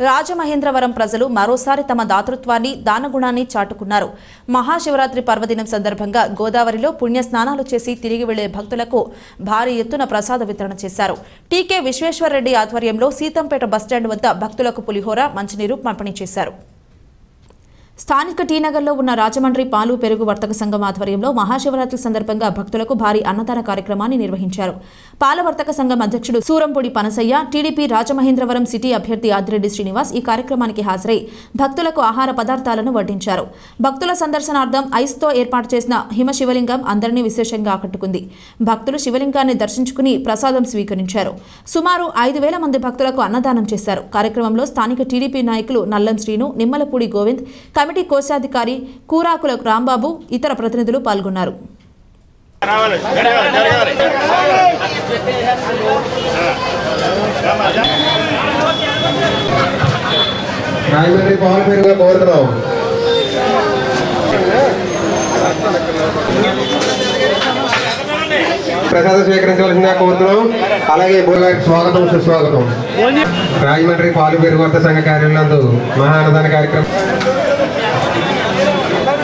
రాజమహేంద్రవరం ప్రజలు మరోసారి తమ దాతృత్వాన్ని దానగుణాన్ని చాటుకున్నారు. మహాశివరాత్రి పర్వదినం సందర్భంగా గోదావరిలో పుణ్య స్నానాలు చేసి తిరిగి వెళ్ళే భక్తులకు భారీ ఎత్తున ప్రసాద వితరణ చేశారు. టీకే విశ్వేశ్వరరెడ్డి ఆధ్వర్యంలో సీతంపేట బస్టాండ్ వద్ద భక్తులకు పులిహోర మంచినీరు పంపిణీ చేశారు. స్థానిక టీనగర్లో ఉన్న రాజమండ్రి పాలు పెరుగు వర్తక సంఘం ఆధ్వర్యంలో మహాశివరాత్రి సందర్భంగా భక్తులకు భారీ అన్నదాన కార్యక్రమాన్ని నిర్వహించారు. పాల వర్తక సంఘం అధ్యక్షుడు సూరంపూడి పనసయ్య టీడీపీ రాజమహేంద్రవరం సిటీ అభ్యర్థి ఆదిరెడ్డి శ్రీనివాస్ ఈ కార్యక్రమానికి హాజరై భక్తులకు ఆహార పదార్థాలను వడ్డించారు. భక్తుల సందర్శనార్థం ఐస్తో ఏర్పాటు చేసిన హిమ శివలింగం అందరినీ విశేషంగా ఆకట్టుకుంది. భక్తులు శివలింగాన్ని దర్శించుకుని ప్రసాదం స్వీకరించారు. సుమారు ఐదు వేల మంది భక్తులకు అన్నదానం చేశారు. కార్యక్రమంలో స్థానిక టీడీపీ నాయకులు నల్లం శ్రీను నిమ్మలపూడి గోవింద్ కమిటీ కోశాధికారి కూరాకుల రాంబాబు ఇతర ప్రతినిధులు పాల్గొన్నారు. రాజమండ్రి పాలు పెరుగు కోరుతున్నాం. ప్రసాదం స్వీకరించవలసిందిగా కోరుతున్నాం. అలాగే బోర్గారికి స్వాగతం సుస్వాగతం. రాజమండ్రి పాలు పెరుగు వర్త సంఘ కార్యాలయందు మహానదాన కార్యక్రమం